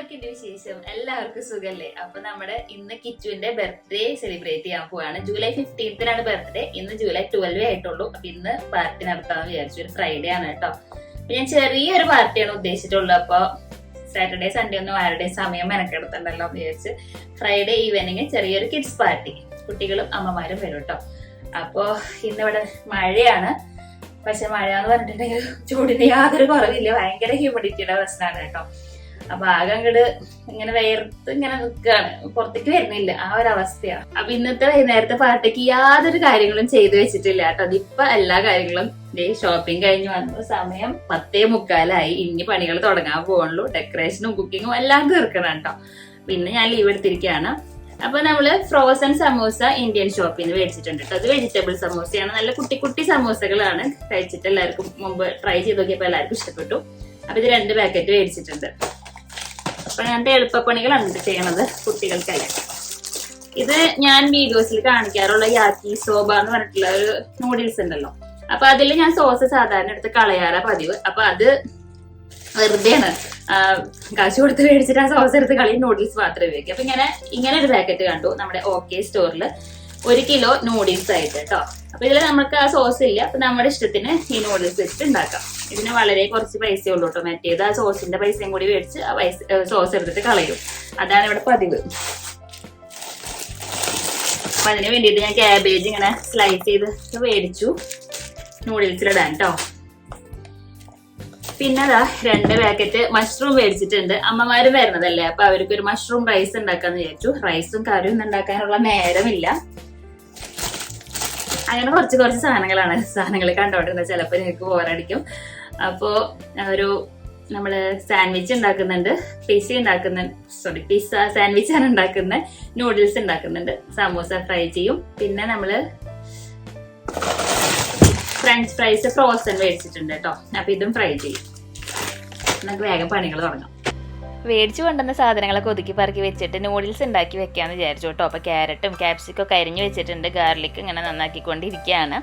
വിശേഷം? എല്ലാവർക്കും സുഖല്ലേ? അപ്പൊ നമ്മുടെ ഇന്ന് കിച്ചുവിന്റെ ബർത്ത്ഡേ സെലിബ്രേറ്റ് ചെയ്യാൻ പോവാണ്. ജൂലൈ ഫിഫ്റ്റീൻത്തിനാണ് ബർത്ത്ഡേ ഇന്ന് ജൂലൈ ട്വൽവേ ആയിട്ടുള്ളൂ. അപ്പൊ ഇന്ന് പാർട്ടി നടത്താമെന്ന് വിചാരിച്ചു. ഒരു ഫ്രൈഡേ ആണ് കേട്ടോ. ഞാൻ ചെറിയൊരു പാർട്ടിയാണ് ഉദ്ദേശിച്ചിട്ടുള്ളത്. അപ്പൊ സാറ്റർഡേ സൺഡേ ഒന്നും ആരുടെ സമയം മെനക്കെടുത്തണ്ടല്ലോ എന്ന് വിചാരിച്ച് ഫ്രൈഡേ ഈവനിങ് ചെറിയൊരു കിഡ്സ് പാർട്ടി കുട്ടികളും അമ്മമാരും വരും കേട്ടോ. അപ്പോ ഇന്നിവിടെ മഴയാണ്. പക്ഷെ മഴ എന്ന് പറഞ്ഞിട്ടുണ്ടെങ്കിൽ ചൂടിന് യാതൊരു കുറവില്ല. ഭയങ്കര ഹ്യൂമിഡിറ്റിയുടെ പ്രശ്നമാണ് കേട്ടോ. അപ്പൊ ആകെ അങ്ങട് ഇങ്ങനെ വേർത്ത് ഇങ്ങനെ നിൽക്കുകയാണ് പുറത്തേക്ക് വരുന്നില്ല. ആ ഒരു അവസ്ഥയാണ്. അപ്പൊ ഇന്നത്തെ വൈകുന്നേരത്തെ പാർട്ടിക്ക് യാതൊരു കാര്യങ്ങളും ചെയ്തു വെച്ചിട്ടില്ല കേട്ടോ. അതിപ്പോ എല്ലാ കാര്യങ്ങളും ഷോപ്പിംഗ് കഴിഞ്ഞ് വന്നു. സമയം പത്തേ മുക്കാലായി. ഇനി പണികൾ തുടങ്ങാൻ പോകുള്ളൂ ഡെക്കറേഷനും കുക്കിങ്ങും എല്ലാം തീർക്കണം കേട്ടോ. പിന്നെ ഞാൻ ലീവ് എടുത്തിരിക്കുകയാണ്. അപ്പൊ നമ്മൾ ഫ്രോസൺ സമോസ ഇന്ത്യൻ ഷോപ്പിൽ നിന്ന് മേടിച്ചിട്ടുണ്ട് അത് വെജിറ്റബിൾ സമോസയാണ്. നല്ല കുട്ടി കുട്ടി സമോസകളാണ്. കഴിച്ചിട്ട് എല്ലാവർക്കും മുമ്പ് ട്രൈ ചെയ്ത് നോക്കിയപ്പോ എല്ലാവർക്കും ഇഷ്ടപ്പെട്ടു. അപ്പൊ ഇത് രണ്ട് പാക്കറ്റ് മേടിച്ചിട്ടുണ്ട്. അപ്പൊ രണ്ട് എളുപ്പപ്പണികളാണ് ഇത് ചെയ്യണത് കുട്ടികൾക്കായി ഇത് ഞാൻ വീഡിയോസിൽ കാണിക്കാറുള്ള യാക്കി സോബ എന്ന് പറഞ്ഞിട്ടുള്ള ഒരു നൂഡിൽസ് ഉണ്ടല്ലോ. അപ്പൊ അതിൽ ഞാൻ സോസ് സാധാരണ എടുത്ത് കളയാറാ പതിവ്. അപ്പൊ അത് വെറുതെയാണ് കാശ് കൊടുത്ത് മേടിച്ചിട്ട് ആ സോസ് എടുത്ത് കളി നൂഡിൽസ് മാത്രമേ ഉപയോഗിക്കും. അപ്പൊ ഇങ്ങനെ ഇങ്ങനെ ഒരു പാക്കറ്റ് കണ്ടു നമ്മുടെ ഓക്കെ സ്റ്റോറിൽ ഒരു കിലോ നൂഡിൽസ് ആയിട്ട് കേട്ടോ അപ്പൊ ഇതിൽ നമുക്ക് ആ സോസ് ഇല്ല. അപ്പൊ നമ്മുടെ ഇഷ്ടത്തിന് ഈ നൂഡിൽസ് വെച്ചിട്ട് ഉണ്ടാക്കാം. ഇതിന് വളരെ കുറച്ച് പൈസ ഉള്ളൂ കേട്ടോ മറ്റേത് ആ സോസിന്റെ പൈസയും കൂടി മേടിച്ച് ആ പൈസ സോസ് എടുത്തിട്ട് കളയും. അതാണ് ഇവിടെ പതിവ്. അപ്പൊ അതിന് വേണ്ടിയിട്ട് ഞാൻ ക്യാബേജ് ഇങ്ങനെ സ്ലൈസ് ചെയ്ത് മേടിച്ചു നൂഡിൽസിലിടാൻ കേട്ടോ പിന്നെ അതാ രണ്ട് പാക്കറ്റ് മഷ്റൂം മേടിച്ചിട്ടുണ്ട്. അമ്മമാര് വരുന്നതല്ലേ? അപ്പൊ അവർക്ക് ഒരു മഷ്റൂം റൈസ് ഉണ്ടാക്കാന്ന് വിചാരിച്ചു. റൈസും കറിയും ഒന്നും ഉണ്ടാക്കാനുള്ള നേരമില്ല. അങ്ങനെ കുറച്ച് കുറച്ച് സാധനങ്ങളാണ്. സാധനങ്ങൾ കണ്ടോണ്ടിരുന്നത് ചിലപ്പോൾ നിങ്ങൾക്ക് ബോറടിക്കും അപ്പോ ഒരു നമ്മൾ സാൻഡ്വിച്ച് ഉണ്ടാക്കുന്നുണ്ട്. പിസ ഉണ്ടാക്കുന്ന സോറി പിസ്സ സാൻഡ്വിച്ച് ആണ് ഉണ്ടാക്കുന്നത് നൂഡിൽസ് ഉണ്ടാക്കുന്നുണ്ട്. സമൂസ ഫ്രൈ ചെയ്യും. പിന്നെ നമ്മൾ ഫ്രഞ്ച് ഫ്രൈസ് ഫ്രോസൺ മേടിച്ചിട്ടുണ്ട് കേട്ടോ അപ്പൊ ഇതും ഫ്രൈ ചെയ്യും. നമുക്ക് വേഗം പണികൾ തുടങ്ങാം. മേടിച്ചു കൊണ്ടുവന്ന സാധനങ്ങളൊക്കെ ഒതുക്കി പറക്കി വെച്ചിട്ട് നൂഡിൽസ് ഉണ്ടാക്കി വെക്കാമെന്ന് വിചാരിച്ചു കേട്ടോ. അപ്പോൾ ക്യാരറ്റും ക്യാപ്സിക്കും ഒക്കെ അരിഞ്ഞു വെച്ചിട്ടുണ്ട്. ഗാർലിക്ക് ഇങ്ങനെ നന്നാക്കിക്കൊണ്ടിരിക്കുകയാണ്.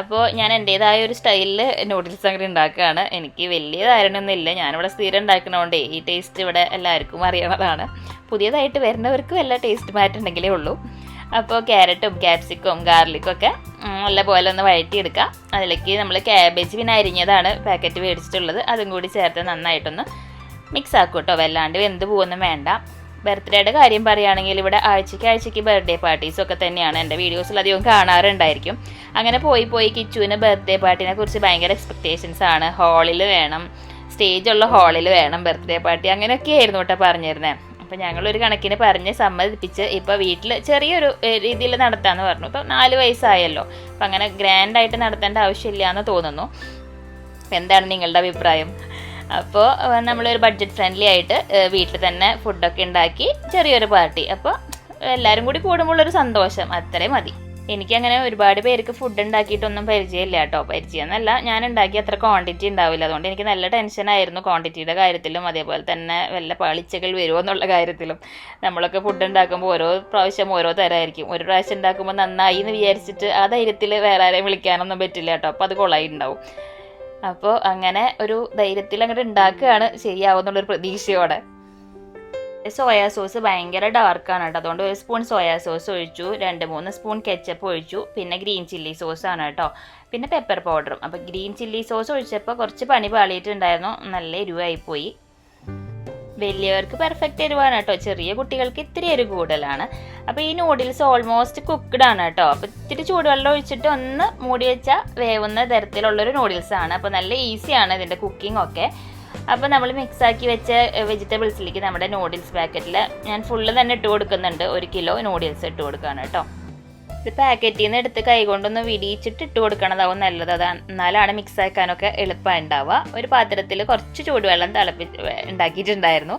അപ്പോൾ ഞാൻ എന്റേതായ ഒരു സ്റ്റൈലിൽ നൂഡിൽസ് അങ്ങനെ ഉണ്ടാക്കുകയാണ്. എനിക്ക് വലിയ ധാരണയൊന്നുമില്ല ഞാനിവിടെ സ്ഥിരം ഉണ്ടാക്കണോണ്ടേ ഈ ടേസ്റ്റ് ഇവിടെ എല്ലാവർക്കും അറിയണതാണ്. പുതിയതായിട്ട് വരുന്നവർക്കും വല്ല ടേസ്റ്റ് മാറ്റുണ്ടെങ്കിലേ ഉള്ളൂ. അപ്പോൾ ക്യാരറ്റും ക്യാപ്സിക്കും ഗാർലിക്കും ഒക്കെ നല്ലപോലെ ഒന്ന് വഴറ്റിയെടുക്കാം. അതിലേക്ക് നമ്മൾ ക്യാബേജ് പിന്നെ അരിഞ്ഞതാണ് പാക്കറ്റ് മേടിച്ചിട്ടുള്ളത്. അതും കൂടി ചേർത്ത് നന്നായിട്ടൊന്ന് മിക്സ് ആക്കും കേട്ടോ വല്ലാണ്ട് വെന്ത് പോകുന്നും വേണ്ട. ബർത്ത്ഡേയുടെ കാര്യം പറയുകയാണെങ്കിൽ ഇവിടെ ആഴ്ചയ്ക്ക് ആഴ്ചയ്ക്ക് ബർത്ത്ഡേ പാർട്ടീസ് ഒക്കെ തന്നെയാണ്. എന്റെ വീഡിയോസിൽ അധികം കാണാറുണ്ടായിരിക്കും. അങ്ങനെ പോയി പോയി കിച്ചുവിന് ബർത്ത്ഡേ പാർട്ടിനെ കുറിച്ച് ഭയങ്കര എക്സ്പെക്റ്റേഷൻസ് ആണ്. ഹാളിൽ വേണം. സ്റ്റേജുള്ള ഹാളിൽ വേണം ബർത്ത്ഡേ പാർട്ടി. അങ്ങനെയൊക്കെ ആയിരുന്നു കേട്ടോ പറഞ്ഞിരുന്നത് അപ്പം ഞങ്ങളൊരു കണക്കിന് പറഞ്ഞ് സമ്മതിപ്പിച്ച് ഇപ്പോൾ വീട്ടിൽ ചെറിയൊരു രീതിയിൽ നടത്താമെന്ന് പറഞ്ഞു. ഇപ്പം നാല് വയസ്സായല്ലോ. അപ്പം അങ്ങനെ ഗ്രാൻഡായിട്ട് നടത്തേണ്ട ആവശ്യമില്ല എന്ന് തോന്നുന്നു. എന്താണ് നിങ്ങളുടെ അഭിപ്രായം? അപ്പോൾ നമ്മളൊരു ബഡ്ജറ്റ് ഫ്രണ്ട്ലി ആയിട്ട് വീട്ടിൽ തന്നെ ഫുഡൊക്കെ ഉണ്ടാക്കി ചെറിയൊരു പാർട്ടി അപ്പോൾ എല്ലാവരും കൂടി കൂടുമ്പോൾ ഒരു സന്തോഷം. അത്രയും മതി. എനിക്കങ്ങനെ ഒരുപാട് പേർക്ക് ഫുഡ് ഉണ്ടാക്കിയിട്ടൊന്നും പരിചയമില്ല കേട്ടോ. പരിചയം എന്നല്ല ഞാൻ ഉണ്ടാക്കി അത്ര ക്വാണ്ടിറ്റി ഉണ്ടാവില്ല. അതുകൊണ്ട് എനിക്ക് നല്ല ടെൻഷനായിരുന്നു ക്വാണ്ടിറ്റിയുടെ കാര്യത്തിലും അതേപോലെ തന്നെ വല്ല പാളിച്ചകൾ വരുമോ എന്നുള്ള കാര്യത്തിലും. നമ്മളൊക്കെ ഫുഡ് ഉണ്ടാക്കുമ്പോൾ ഓരോ പ്രാവശ്യം ഓരോ തരമായിരിക്കും ഒരു പ്രാവശ്യം ഉണ്ടാക്കുമ്പോൾ നന്നായി എന്ന് വിചാരിച്ചിട്ട് ആ ധൈര്യത്തിൽ വേറെ ആരെയും വിളിക്കാനൊന്നും പറ്റില്ല കേട്ടോ. അപ്പോൾ അത് കൊളായി ഉണ്ടാവും. അപ്പോൾ അങ്ങനെ ഒരു ധൈര്യത്തിൽ അങ്ങോട്ട് ഉണ്ടാക്കുകയാണ് ശരിയാവുന്നുള്ളൊരു പ്രതീക്ഷയോടെ. സോയാ സോസ് ഭയങ്കര ഡാർക്കാണ് കേട്ടോ. അതുകൊണ്ട് ഒരു സ്പൂൺ സോയാ സോസ് ഒഴിച്ചു രണ്ട് മൂന്ന് സ്പൂൺ കെച്ചപ്പ് ഒഴിച്ചു പിന്നെ ഗ്രീൻ ചില്ലി സോസ് ആണ് കേട്ടോ. പിന്നെ പെപ്പർ പൗഡറും അപ്പോൾ ഗ്രീൻ ചില്ലി സോസ് ഒഴിച്ചപ്പോൾ കുറച്ച് പണി പാളിയിട്ടുണ്ടായിരുന്നു. നല്ല എരിവായിപ്പോയി വലിയവർക്ക് പെർഫെക്റ്റ് എരിവാണ് കേട്ടോ ചെറിയ കുട്ടികൾക്ക് ഇത്തിരി എരിവ് കൂടുതലാണ്. അപ്പോൾ ഈ നൂഡിൽസ് ഓൾമോസ്റ്റ് കുക്ക്ഡ് ആണ് കേട്ടോ. അപ്പോൾ ഇത്തിരി ചൂടുവെള്ളം ഒഴിച്ചിട്ട് ഒന്ന് മൂടി വെച്ചാൽ വേവുന്ന തരത്തിലുള്ളൊരു നൂഡിൽസ് ആണ്. അപ്പോൾ നല്ല ഈസിയാണ് ഇതിന്റെ കുക്കിംഗ് ഒക്കെ. അപ്പോൾ നമ്മൾ മിക്സ് ആക്കി വെച്ച വെജിറ്റബിൾസിലേക്ക് നമ്മുടെ നൂഡിൽസ് പാക്കറ്റിൽ ഞാൻ ഫുള്ള് തന്നെ ഇട്ട് കൊടുക്കുന്നുണ്ട്. ഒരു കിലോ നൂഡിൽസ് ഇട്ട് കൊടുക്കുകയാണ് കേട്ടോ. ഇത് പാക്കറ്റിൽ നിന്ന് എടുത്ത് കൈകൊണ്ടൊന്ന് വിടിയിച്ചിട്ട് ഇട്ട് കൊടുക്കണതാവും നല്ലത്. അതാണ് എന്നാലാണ് മിക്സ് ആക്കാനൊക്കെ എളുപ്പമുണ്ടാവുക ഒരു പാത്രത്തിൽ കുറച്ച് ചൂടുവെള്ളം തിളപ്പി ഉണ്ടാക്കിയിട്ടുണ്ടായിരുന്നു.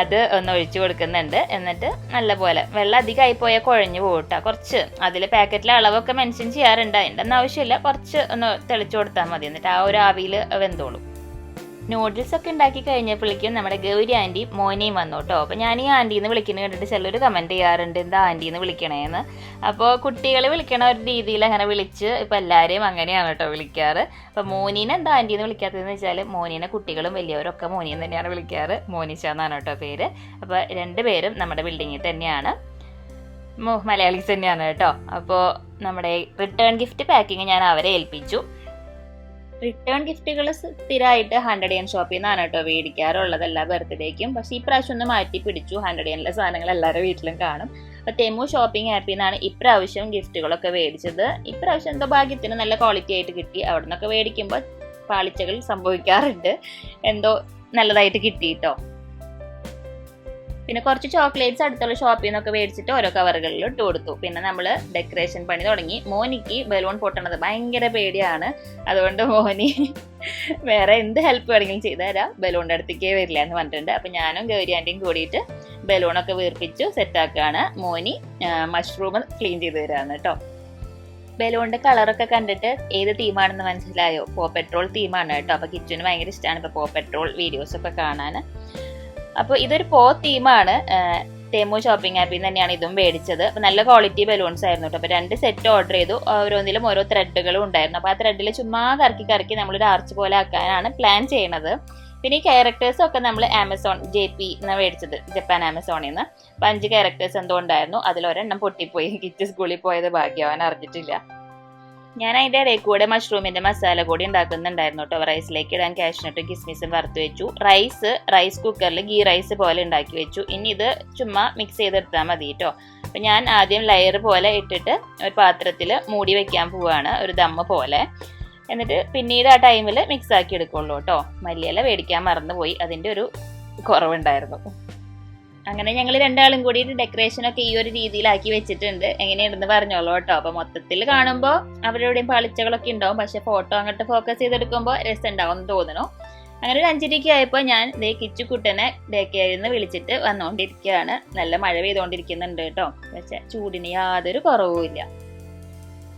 അത് ഒന്ന് ഒഴിച്ചു കൊടുക്കുന്നുണ്ട്. എന്നിട്ട് നല്ലപോലെ വെള്ളം അധികമായി പോയാൽ കുഴഞ്ഞു പോകട്ടെ കുറച്ച് അതിൽ പാക്കറ്റിലെ അളവൊക്കെ മെൻഷൻ ചെയ്യാറുണ്ട്. അതിന്റെ ഒന്നും ആവശ്യമില്ല. കുറച്ച് ഒന്ന് തെളിച്ചു കൊടുത്താൽ മതി. എന്നിട്ട് ആ ഒരു ആവിയിൽ വെന്തോളും. നൂഡിൽസ് ഒക്കെ ഉണ്ടാക്കി കഴിഞ്ഞപ്പോഴേക്കും നമ്മുടെ ഗൗരി ആന്റി മോനെയും വന്നു കേട്ടോ. അപ്പോൾ ഞാൻ ഈ ആന്റീന്ന് വിളിക്കുന്നത് കണ്ടിട്ട് ചിലർ കമന്റ് ചെയ്യാറുണ്ട്. എന്താ ആന്റീന്ന് വിളിക്കണേന്ന്? അപ്പോൾ കുട്ടികളെ വിളിക്കണ ഒരു രീതിയിൽ അങ്ങനെ വിളിച്ച് ഇപ്പോൾ എല്ലാവരെയും അങ്ങനെയാണ് കേട്ടോ വിളിക്കാറ്. അപ്പോൾ മോനീനെ എന്താ ആന്റീന്ന് വിളിക്കാത്തതെന്ന് വെച്ചാൽ മോനീനെ കുട്ടികളും വലിയവരൊക്കെ മോനിയും തന്നെയാണ് വിളിക്കാറ്. മോനിച്ച എന്നാണ് കേട്ടോ പേര്. അപ്പോൾ രണ്ടുപേരും നമ്മുടെ ബിൽഡിങ്ങിൽ തന്നെയാണ്. മലയാളീസ് തന്നെയാണ് കേട്ടോ. അപ്പോൾ നമ്മുടെ റിട്ടേൺ ഗിഫ്റ്റ് പാക്കിങ് ഞാൻ അവരെ ഏൽപ്പിച്ചു. റിട്ടേൺ ഗിഫ്റ്റുകൾ സ്ഥിരമായിട്ട് ഹൺഡ്രഡ് എൻ ഷോപ്പിൽ നിന്നാണ് കേട്ടോ മേടിക്കാറുള്ളത് എല്ലാ ബർത്ത്ഡേക്കും പക്ഷേ പ്രാവശ്യം ഒന്ന് മാറ്റി പിടിച്ചു. ഹൺഡ്രഡ് എന്നിലെ സാധനങ്ങൾ എല്ലാവരുടെ വീട്ടിലും കാണും. അപ്പോൾ തെമു ഷോപ്പിംഗ് ആപ്പിൽ നിന്നാണ് ഇപ്രാവശ്യം ഗിഫ്റ്റുകളൊക്കെ മേടിച്ചത് ഇപ്രാവശ്യം എന്തോ ഭാഗ്യത്തിന് നല്ല ക്വാളിറ്റി ആയിട്ട് കിട്ടി. അവിടെ നിന്നൊക്കെ മേടിക്കുമ്പോൾ പാളിച്ചകൾ സംഭവിക്കാറുണ്ട്. എന്തോ നല്ലതായിട്ട് കിട്ടി കേട്ടോ പിന്നെ കുറച്ച് ചോക്ലേറ്റ്സ് അടുത്തുള്ള ഷോപ്പിൽ നിന്നൊക്കെ മേടിച്ചിട്ട് ഓരോ കവറുകളിൽ ഇട്ട് കൊടുത്തു. പിന്നെ നമ്മൾ ഡെക്കറേഷൻ പണി തുടങ്ങി. മോനിക്ക് ബലൂൺ പൊട്ടണത് ഭയങ്കര പേടിയാണ്. അതുകൊണ്ട് മോനി വേറെ എന്ത് ഹെൽപ്പ് വേണമെങ്കിലും ചെയ്തു തരാം. ബലൂണിന്റെ അടുത്തേക്കേ വരില്ല എന്ന് പറഞ്ഞിട്ടുണ്ട്. അപ്പം ഞാനും ഗൗരി ആന്റിയും കൂടിയിട്ട് ബലൂണൊക്കെ വീർപ്പിച്ചു സെറ്റാക്കുകയാണ് മോനി മഷ്റൂം ക്ലീൻ ചെയ്ത് തരാണ് കേട്ടോ. ബലൂണിന്റെ കളറൊക്കെ കണ്ടിട്ട് ഏത് തീമാണെന്ന് മനസ്സിലായോ? പോ പെട്രോൾ തീമാണ് കേട്ടോ. അപ്പോൾ കിച്ചന് ഭയങ്കര ഇഷ്ടമാണ് ഇപ്പൊ പോ പെട്രോൾ വീഡിയോസ് ഒക്കെ കാണാൻ അപ്പൊ ഇതൊരു പോ തീമാണ് തേമു ഷോപ്പിംഗ് ആപ്പിൽ നിന്ന് തന്നെയാണ് ഇതും മേടിച്ചത്. അപ്പൊ നല്ല ക്വാളിറ്റി ബലൂൺസ് ആയിരുന്നു കേട്ടോ അപ്പൊ രണ്ട് സെറ്റ് ഓർഡർ ചെയ്തു. ഓരോന്നിലും ഓരോ ത്രെഡുകളും ഉണ്ടായിരുന്നു. അപ്പൊ ആ ത്രെഡിൽ ചുമ്മാ കറക്കി കറക്കി നമ്മളൊരു ആർച്ച് പോലെ ആക്കാനാണ് പ്ലാൻ ചെയ്യണത്. പിന്നെ ഈ ക്യാരക്ടേഴ്സ് ഒക്കെ നമ്മൾ ആമസോൺ ജെ പി എന്നാണ് മേടിച്ചത്. ജപ്പാൻ ആമസോണിൽ നിന്ന് അപ്പൊ അഞ്ച് ക്യാരക്ടേഴ്സ് എന്തോ ഉണ്ടായിരുന്നു. അതിലൊരെണ്ണം പൊട്ടിപ്പോയി. കിറ്റ് സ്കൂളിൽ പോയത് ഭാഗ്യവാൻ അറിഞ്ഞിട്ടില്ല. ഞാൻ അതിന്റെ ഇടയിൽ കൂടെ മഷ്റൂമിന്റെ മസാല കൂടി ഉണ്ടാക്കുന്നുണ്ടായിരുന്നു കേട്ടോ. റൈസിലേക്ക് ഇടാൻ കാഷ്നട്ട് കിസ്മിസും വറുത്ത് വെച്ചു. റൈസ് റൈസ് കുക്കറിൽ ഗീ റൈസ് പോലെ ഉണ്ടാക്കി വെച്ചു. ഇനി ഇത് ചുമ്മാ മിക്സ് ചെയ്തെടുത്താൽ മതി കേട്ടോ. അപ്പം ഞാൻ ആദ്യം ലെയർ പോലെ ഇട്ടിട്ട് ഒരു പാത്രത്തിൽ മൂടി വെക്കാൻ പോവുകയാണ് ഒരു ദമ്മ പോലെ. എന്നിട്ട് പിന്നീട് ആ ടൈമിൽ മിക്സ് ആക്കി എടുക്കുള്ളൂ കേട്ടോ. മല്ലിയില മേടിക്കാൻ മറന്നുപോയി. അതിന്റെ ഒരു കുറവുണ്ടായിരുന്നു. അങ്ങനെ ഞങ്ങൾ രണ്ടാളും കൂടി ഡെക്കറേഷൻ ഒക്കെ ഈ ഒരു രീതിയിലാക്കി വെച്ചിട്ടുണ്ട്. എങ്ങനെയുണ്ടെന്ന് പറഞ്ഞോളൂ കേട്ടോ. അപ്പൊ മൊത്തത്തിൽ കാണുമ്പോൾ അവരുടെയും പാളിച്ചകളൊക്കെ ഉണ്ടാവും. പക്ഷെ ഫോട്ടോ അങ്ങോട്ട് ഫോക്കസ് ചെയ്തെടുക്കുമ്പോൾ രസം ഉണ്ടാവും തോന്നുന്നു. അങ്ങനെ ഒരു അഞ്ചരയ്ക്ക് ആയപ്പോൾ ഞാൻ ദേ കിച്ചുക്കുട്ടനെ ഡേ കെയറിൽ വിളിച്ചിട്ട് വന്നുകൊണ്ടിരിക്കുകയാണ് നല്ല മഴ പെയ്തുകൊണ്ടിരിക്കുന്നുണ്ട് കേട്ടോ. പക്ഷെ ചൂടിന് യാതൊരു കുറവുമില്ല.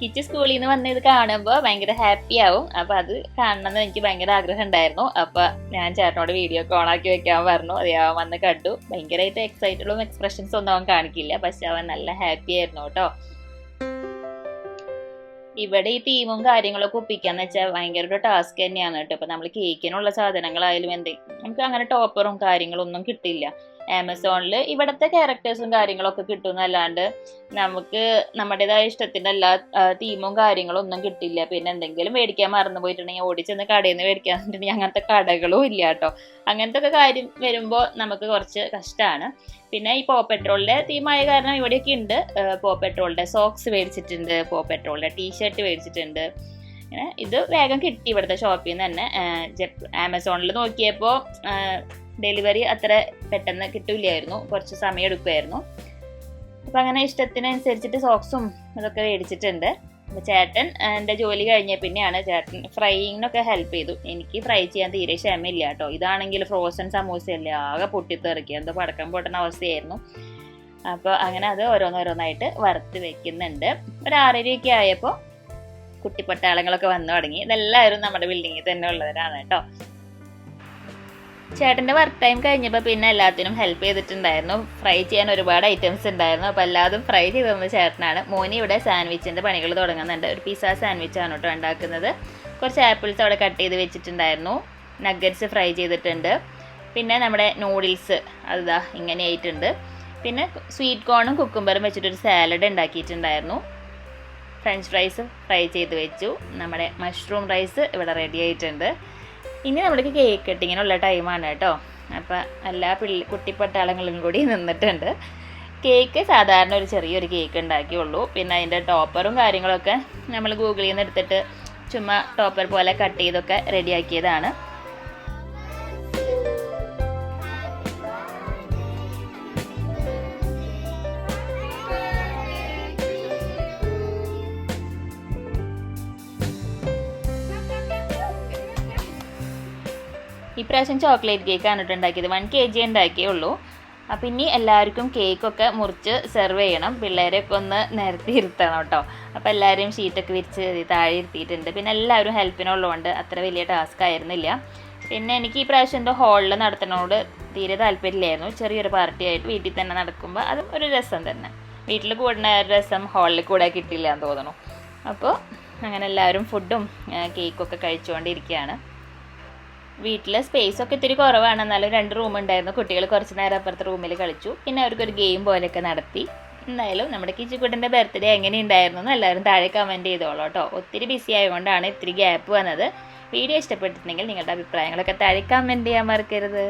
കിച്ചു സ്കൂളിൽ നിന്ന് വന്ന് ഇത് കാണുമ്പോൾ ഭയങ്കര ഹാപ്പി ആവും. അപ്പൊ അത് കാണണമെന്ന് എനിക്ക് ഭയങ്കര ആഗ്രഹം ഉണ്ടായിരുന്നു അപ്പൊ ഞാൻ ചേട്ടനോട് വീഡിയോ ഒക്കെ ഓണാക്കി വെക്കാൻ പറഞ്ഞു. അത് അവൻ വന്ന് കണ്ടു. ഭയങ്കരമായിട്ട് എക്സൈറ്റഡും എക്സ്പ്രഷൻസ് ഒന്നും അവൻ കാണിക്കില്ല. പക്ഷെ അവൻ നല്ല ഹാപ്പി ആയിരുന്നു കേട്ടോ. ഇവിടെ ഈ തീമും കാര്യങ്ങളൊക്കെ ഒപ്പിക്കാന്ന് വെച്ചാൽ ഭയങ്കര ഒരു ടാസ്ക് തന്നെയാണ് കേട്ടോ. ഇപ്പൊ നമ്മൾ കേക്കിനുള്ള സാധനങ്ങളായാലും എന്തെങ്കിലും നമുക്ക് അങ്ങനെ ടോപ്പറും കാര്യങ്ങളൊന്നും കിട്ടില്ല. ആമസോണിൽ ഇവിടുത്തെ ക്യാരക്ടേഴ്സും കാര്യങ്ങളൊക്കെ കിട്ടുന്നല്ലാണ്ട് നമുക്ക് നമ്മുടേതായ ഇഷ്ടത്തിന്റെ എല്ലാ തീമും കാര്യങ്ങളും ഒന്നും കിട്ടില്ല. പിന്നെ എന്തെങ്കിലും മേടിക്കാൻ മറന്നു പോയിട്ടുണ്ടെങ്കിൽ ഓടിച്ചെന്ന് കടയിൽ നിന്ന് മേടിക്കാൻ അങ്ങനത്തെ കടകളും ഇല്ല കേട്ടോ. അങ്ങനത്തെ ഒക്കെ കാര്യം വരുമ്പോൾ നമുക്ക് കുറച്ച് കഷ്ടമാണ് പിന്നെ ഈ പോ പെട്രോളിന്റെ തീമായ കാരണം ഇവിടെയൊക്കെ ഉണ്ട്. പോ പെട്രോളിന്റെ സോക്സ് മേടിച്ചിട്ടുണ്ട് പോ പെട്രോളിന്റെ ടീഷർട്ട് മേടിച്ചിട്ടുണ്ട്. ഇത് വേഗം കിട്ടി ഇവിടുത്തെ ഷോപ്പിൽ നിന്ന് തന്നെ. ആമസോണിൽ നോക്കിയപ്പോൾ ഡെലിവറി അത്ര പെട്ടെന്ന് കിട്ടില്ലായിരുന്നു. കുറച്ച് സമയം എടുക്കുമായിരുന്നു അപ്പം അങ്ങനെ ഇഷ്ടത്തിനനുസരിച്ചിട്ട് സോക്സും ഇതൊക്കെ മേടിച്ചിട്ടുണ്ട്. ചേട്ടൻ എന്റെ ജോലി കഴിഞ്ഞ പിന്നെയാണ് ചേട്ടൻ ഫ്രൈയിങ്ങിനൊക്കെ ഹെൽപ്പ് ചെയ്തു. എനിക്ക് ഫ്രൈ ചെയ്യാൻ തീരെ ക്ഷമയില്ല കേട്ടോ. ഇതാണെങ്കിൽ ഫ്രോസൺ സമൂസയല്ലേ. ആകെ പൊട്ടിത്തെറിക്കുക. എന്തോ പടക്കം പൊട്ടുന്ന അവസ്ഥയായിരുന്നു. അപ്പോൾ അങ്ങനെ അത് ഓരോന്നോരോന്നായിട്ട് വറുത്ത് വെക്കുന്നുണ്ട്. ഒരു ആറരയൊക്കെ ആയപ്പോൾ കുട്ടിപ്പട്ടാളങ്ങളൊക്കെ വന്നു തുടങ്ങി. ഇതെല്ലാവരും നമ്മുടെ ബിൽഡിങ്ങിൽ തന്നെ ഉള്ളവരാണ് കേട്ടോ. ചേട്ടന്റെ വർക്ക് ടൈം കഴിഞ്ഞപ്പോൾ പിന്നെ എല്ലാത്തിനും ഹെൽപ്പ് ചെയ്തിട്ടുണ്ടായിരുന്നു. ഫ്രൈ ചെയ്യാൻ ഒരുപാട് ഐറ്റംസ് ഉണ്ടായിരുന്നു. അപ്പോൾ എല്ലാതും ഫ്രൈ ചെയ്ത് തന്ന ചേട്ടനാണ്. മോനി ഇവിടെ സാൻഡ്വിച്ചിന്റെ പണികൾ തുടങ്ങുന്നുണ്ട്. ഒരു പിസ സാൻഡ്വിച്ച് ആണ് കേട്ടോ ഉണ്ടാക്കുന്നത്. കുറച്ച് ആപ്പിൾസ് അവിടെ കട്ട് ചെയ്ത് വെച്ചിട്ടുണ്ടായിരുന്നു. നഗറ്റ്സ് ഫ്രൈ ചെയ്തിട്ടുണ്ട്. പിന്നെ നമ്മുടെ നൂഡിൽസ് അതാ ഇങ്ങനെ ആയിട്ടുണ്ട്. പിന്നെ സ്വീറ്റ് കോണും കുക്കുംബറും വെച്ചിട്ടൊരു സാലഡ് ഉണ്ടാക്കിയിട്ടുണ്ടായിരുന്നു. ഫ്രഞ്ച് ഫ്രൈസ് ഫ്രൈ ചെയ്ത് വെച്ചു. നമ്മുടെ മഷ്റൂം റൈസ് ഇവിടെ റെഡി ആയിട്ടുണ്ട്. ഇനി നമ്മൾക്ക് കേക്ക് കട്ടിങ്ങിനുള്ള ടൈമാണ് കേട്ടോ. അപ്പം എല്ലാ പിള്ളി കുട്ടിപ്പട്ടാളങ്ങളും കൂടി നിന്നിട്ടുണ്ട്. കേക്ക് സാധാരണ ഒരു ചെറിയൊരു കേക്ക് ഉണ്ടാക്കിയുള്ളൂ. പിന്നെ അതിന്റെ ടോപ്പറും കാര്യങ്ങളൊക്കെ നമ്മൾ ഗൂഗിളിൽ നിന്ന് എടുത്തിട്ട് ചുമ്മാ ടോപ്പർ പോലെ കട്ട് ചെയ്തൊക്കെ റെഡിയാക്കിയതാണ് ഇപ്രാവശ്യം ചോക്ലേറ്റ് കേക്കാണ് കേട്ടോ ഉണ്ടാക്കിയത്. വൺ കെ ജി ഉണ്ടാക്കിയേ ഉള്ളൂ. അപ്പം ഇനി എല്ലാവർക്കും കേക്കൊക്കെ മുറിച്ച് സെർവ് ചെയ്യണം. പിള്ളേരെയൊക്കെ ഒന്ന് നിരത്തി ഇരുത്തണം കേട്ടോ അപ്പം എല്ലാവരെയും ഷീറ്റൊക്കെ വിരിച്ച് താഴെ ഇരുത്തിയിട്ടുണ്ട്. പിന്നെ എല്ലാവരും ഹെൽപ്പിനുള്ളതുകൊണ്ട് അത്ര വലിയ ടാസ്ക് ആയിരുന്നില്ല. പിന്നെ എനിക്ക് ഈ പ്രാവശ്യം എന്തോ ഹാളിൽ നടത്തണോട് തീരെ താല്പര്യമില്ലായിരുന്നു. ചെറിയൊരു പാർട്ടി ആയിട്ട് വീട്ടിൽ തന്നെ നടക്കുമ്പോൾ അതും ഒരു രസം തന്നെ. വീട്ടിൽ കൂടുന്ന രസം ഹാളിൽ കൂടെ കിട്ടില്ല എന്ന് തോന്നുന്നു. അപ്പോൾ അങ്ങനെ എല്ലാവരും ഫുഡും കേക്കൊക്കെ കഴിച്ചുകൊണ്ടിരിക്കുകയാണ് വീട്ടിൽ സ്പേസ് ഒക്കെ ഇത്തിരി കുറവാണ്. എന്നാലും രണ്ട് റൂം ഉണ്ടായിരുന്നു. കുട്ടികൾ കുറച്ച് നേരം അപ്പുറത്തെ റൂമിൽ കളിച്ചു. പിന്നെ അവർക്കൊരു ഗെയിം പോലെയൊക്കെ നടത്തി. എന്തായാലും നമ്മുടെ കിച്ചുക്കുട്ടന്റെ ബർത്ത്ഡേ എങ്ങനെ ഉണ്ടായിരുന്നു എന്ന് എല്ലാവരും താഴെ കമന്റ് ചെയ്തോളൂ കേട്ടോ. ഒത്തിരി ബിസി ആയതുകൊണ്ടാണ് ഇത്തിരി ഗ്യാപ്പ് വന്നത്. വീഡിയോ ഇഷ്ടപ്പെട്ടിട്ടുണ്ടെങ്കിൽ നിങ്ങളുടെ അഭിപ്രായങ്ങളൊക്കെ താഴെ കമന്റ് ചെയ്യാൻ മറക്കരുത്.